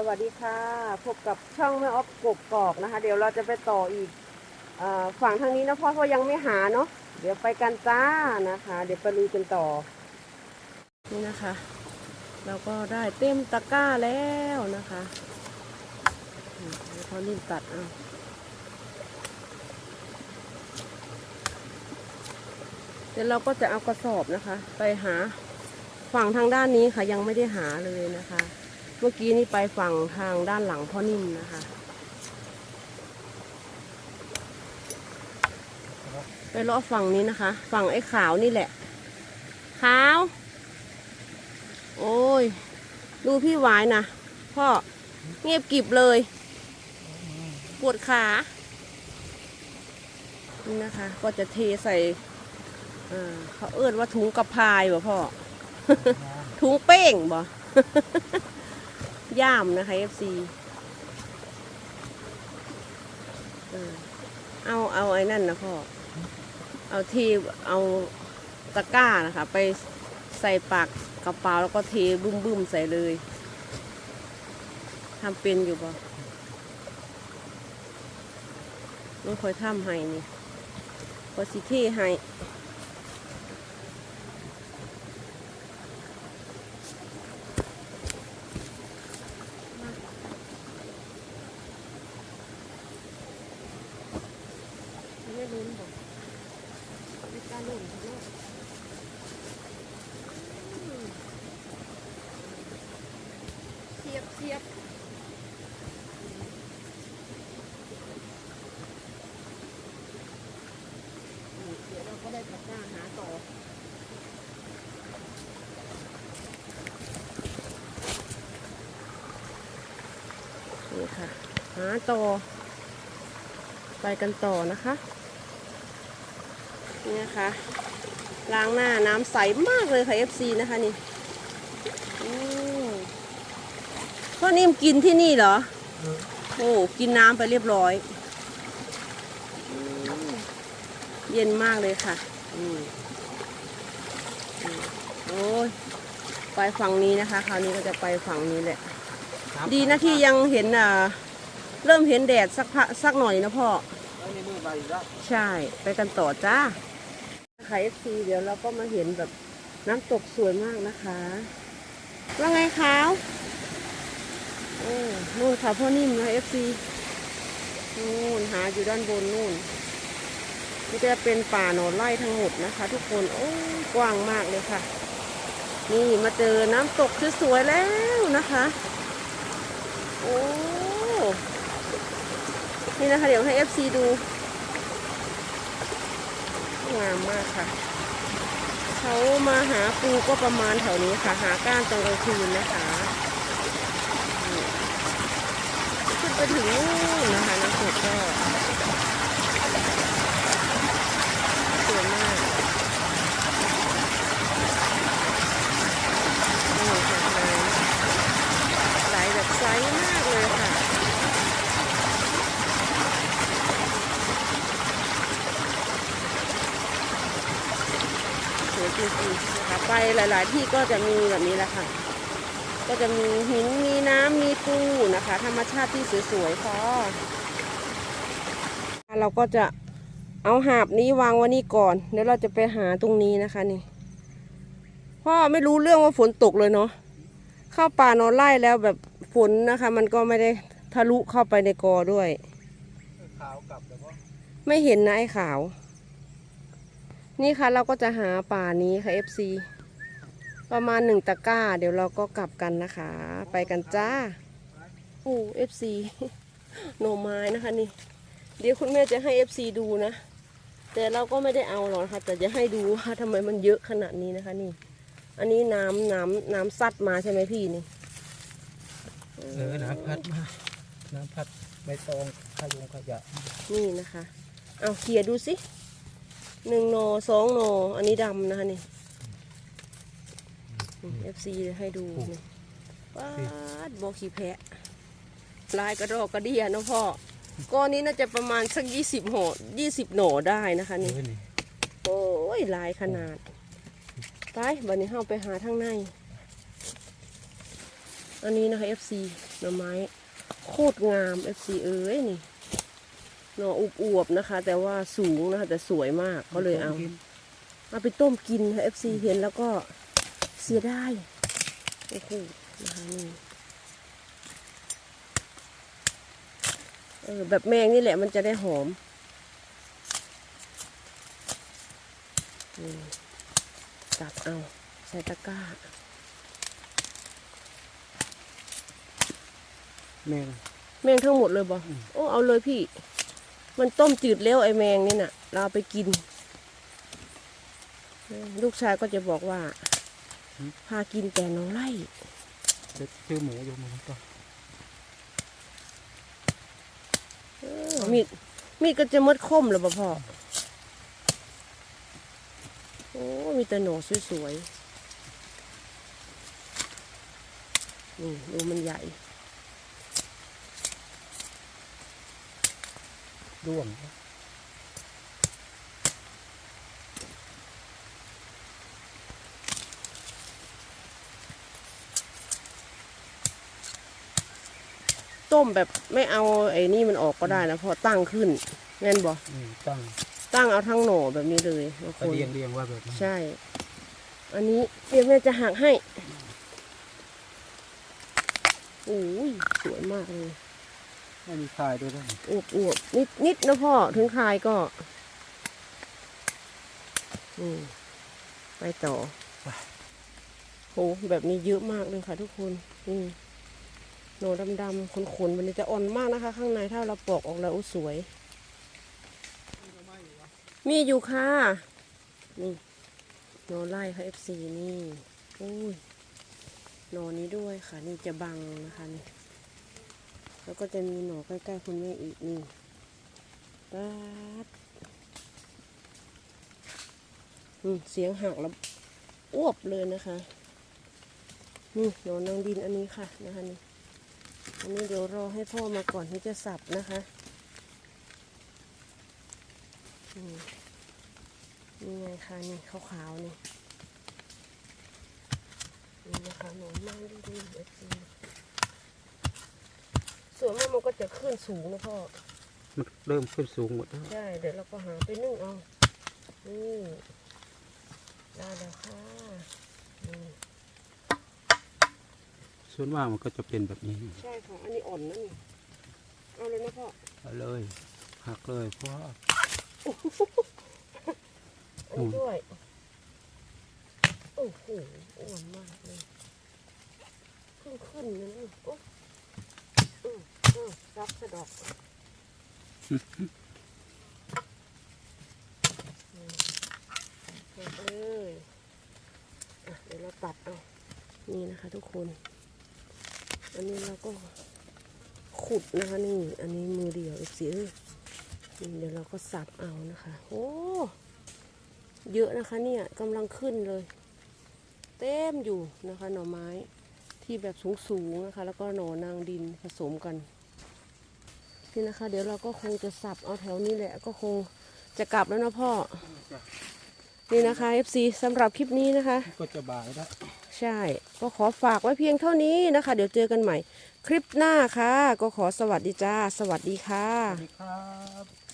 สวัสดีค่ะ พบกับช่องแม่ออฟกบกอกนะคะ เดี๋ยวเราจะไปต่ออีกอฝั่งทางนี้นะพ่อเพราะยังไม่หาเนาะเดี๋ยวไปกันจ้านะคะ เดี๋ยวไปลุยกันต่อ นี่นะคะ เราก็ได้เต็มตะกร้าแล้วนะคะอืมเดี๋ยวเขารีบตัดเอาเดี๋ยวเราก็จะเอากระสอบนะคะ ไปหาฝั่งทางด้านนี้ค่ะยังไม่ได้หาเลยนะคะ เมื่อกี้นี่ไปฝั่งทางด้านหลังพ่อนิ่มนะคะ ไปเลาะฝั่งนี้นะคะ ฝั่งไอ้ขาวนี่แหละ ขาว โอ้ย ดูพี่หวายนะพ่อเงียบกริบเลย ปวดขา นี่นะคะ ก็จะเทใส่เขาเอิ้นว่าถุงกระพายบ่พ่อ ถุงเป้งบ่ ย่ามนะคะ FC เออเอาเอาไอ้นั่นนะพ่อ เอาที่เอาตะกร้านะคะ ไปใส่ปากกระเป๋าแล้วก็เทบึ้มบึ้มใส่เลยทำเป็นอยู่บ่ไม่ค่อยทำให้นี่พอสิเทให้ ไม่ลุ้นบอกไม่กล้าลุ้นข้างนอกอืมเสียบเสียบอืมเดี๋ยวเราก็ได้ตัดหน้าหาต่อ นี่ ค่ะหาต่อ ไปกันต่อนะคะ นี่นะคะ ล้างหน้าน้ำใสมากเลยค่ะ FC นะคะนี่พ่อนิ่มกินที่นี่เหรอ โอ้กินน้ำไปเรียบร้อยอเย็นมากเลยค่ะโอ้ยไปฝั่งนี้นะคะ คราวนี้ก็จะไปฝั่งนี้แหละ ดีนะที่ยังเห็นอ่าเริ่มเห็นแดดสักพักสักหน่อยนะพ่อใช่ไปกันต่อจ้าไข่ซีเดี๋ยวเราก็มาเห็นแบบน้ำตกสวยมากนะคะว่าไงขาวโอ้นู่นค่ะพ่อนิ่มนะเอฟซีนู่นหาอยู่ด้านบนนู่นนี่จะเป็นป่าหนอนไร่ทั้งหมดนะคะ ทุกคนโอ้กว้างมากเลยค่ะ นี่มาเจอน้ำตกสวยๆแล้วนะคะ โอ้ นี่นะคะ เดี๋ยวให้ FC ดู งามมากค่ะ เขามาหาปูก็ประมาณแถวนี้ค่ะ หาก้านตอนกลางคืนนะคะขึ้นไปถึงนู่นนะคะน้ำตกก็สวยมากนี่ค่ะน้ำไหลแบบใสมากเลยค่ะ สวย จริงๆนะคะไปหลาย ๆ ที่ก็จะมีแบบนี้แหละค่ะ ก็จะมีหินมีน้ำมีปูนะคะ ธรรมชาติที่สวยๆพอเราก็จะเอาหาบนี้วางไว้นี่ก่อนเดี๋ยวเราจะไปหาตรงนี้นะคะนี่พ่อไม่รู้เรื่องว่าฝนตกเลยเนาะเข้าป่านอนไล่แล้วแบบฝนนะคะ มันก็ไม่ได้ทะลุเข้าไปในกอด้วยขาวกลับแล้วก็ไม่เห็นนะไอ้ขาว นี่ค่ะเราก็จะหาป่านี้ค่ะ FC ประมาณหนึ่งตะกร้า เดี๋ยวเราก็กลับกันนะคะ ไปกันจ้าโอ้ FC หน่อไม้นะคะนี่ เดี๋ยวคุณแม่จะให้ FC ดูนะ แต่เราก็ไม่ได้เอาหรอกนะคะแต่จะให้ดูว่าทำไมมันเยอะขนาดนี้นะคะนี่ อันนี้น้ำน้ำน้ำซัดมาใช่ไหมพี่นี่เออน้ำพัดมา น้ำพัดใบตองขยงขยะ นี่นะคะ เอาเคลียร์ดูสิ หนึ่งโนสองโน อันนี้ดำนะคะนี่เอฟซีให้ดูนี่ป้าดโบขีแพะลายกระดอกกระเดียเนาะพ่อก้อนนี้น่าจะประมาณสักยี่สิบห่อยี่สิบหน่อได้นะคะเอนี่อนี่ โอ้ยลายขนาดไปบันนี้เข้าไปหาทางในออันนี้นะคะ FC หน่อไม้โคตรงาม FC เอ้ยนี่ หน่ออุบอวบๆนะคะ แต่ว่าสูงนะคะ แต่สวยมากก็เลยเอาเอาไปต้มกินค่ะ FC เห็นแล้วก็เสียดายโอ้โหนะคะนี่เออแบบแมงนี่แหละมันจะได้หอมนี่ตัดเอาใส่ตะกร้า แมงแมงทั้งหมดเลยบอโอ้เอาเลยพี่ มันต้มจืดแล้วไอ้แมงนี่น่ะ เราเอาไปกินเออลูกชายก็จะบอกว่า พากินแต่น้องไล่เด็กชื่อหมูอยู่หมูก็เออมีดมีดก็จะมดคมแล้วบ่พ่อ โอ้ มีแต่หนอสวยๆ นี่ดูมันใหญ่ ร่วงต้มแบบไม่เอาไอ้นี่มันออกก็ได้นะพอตั้งขึ้นแน่นบ่อืมตั้งตั้งเอาทั้งหน่อแบบนี้เลยบางคก็นเรียงเรียงว่าแบบนั้นใช่ อันนี้เดี๋ยวแม่จะหักให้โอ้ยสวยมากเลย ไม่มีคายด้วยนะอวบอวบนิดนิดนะพ่อถึงคายก็นี่ไปต่อโหแบบนี้เยอะมากเลยค่ะทุกคนนี่หน่อดำๆขนๆมันจะอ่อนมากนะคะ ข้างในถ้าเราปอกออกแล้วอู้สวย มีอยู่ค่ะนี่หนอไล่ค่ะ FC นี่โอ้ยหนอนี้ด้วยค่ะ นี่จะบังนะคะนี่ แล้วก็จะมีหนอใกล้ๆคุณแม่อีกนี่ป๊าดอืมเสียงหักแล้วอ้วบเลยนะคะนี่หนอนางดินอันนี้ค่ะนะคะนี่อันนี้เดี๋ยวรอให้พ่อมาก่อนที่จะสับนะคะนี่ไงคะนี่ขาวๆนี่นี่นะคะหนอนนางดินเอฟซี ส่วนมากมันก็จะขึ้นสูงนะพ่อ มันเริ่มขึ้นสูงหมดแล้ว ใช่ เดี๋ยวเราก็หาไปนึ่งเอา นี่ได้แล้วค่ะนี่ส่วนมากมันก็จะเป็นแบบนี้ ใช่ค่ะ อันนี้อ่อนนะนี่ เอาเลยนะพ่อ เอาเลยหักเลยเพราะว่าอันนี้ด้วย โอ้โหอ้วนมากเลย ขึ้นขึ้นเลยนะโอ้อืม รับสะดอกเลยอะเดี๋ยวเราตัดเอานี่นะคะทุกคน อันนี้เราก็ขุดนะคะนี่ อันนี้มือเดียวสิเอ้ยนี่เดี๋ยวเราก็สับเอานะคะ โอ้เยอะนะคะเนี่ยกำลังขึ้นเลย เต็มอยู่นะคะหน่อไม้ที่แบบสูงๆนะคะ แล้วก็หน่อนางดินผสมกัน นี่นะคะ เดี๋ยวเราก็คงจะสับเอาแถวนี้แหละก็คงจะกลับแล้วนะพ่อ นี่นะคะ FC สำหรับคลิปนี้นะคะ ก็จะบ่ายแล้วใช่ ก็ขอฝากไว้เพียงเท่านี้นะคะ เดี๋ยวเจอกันใหม่ คลิปหน้าค่ะ ก็ขอสวัสดีจ้า สวัสดีค่ะ สวัสดีครับ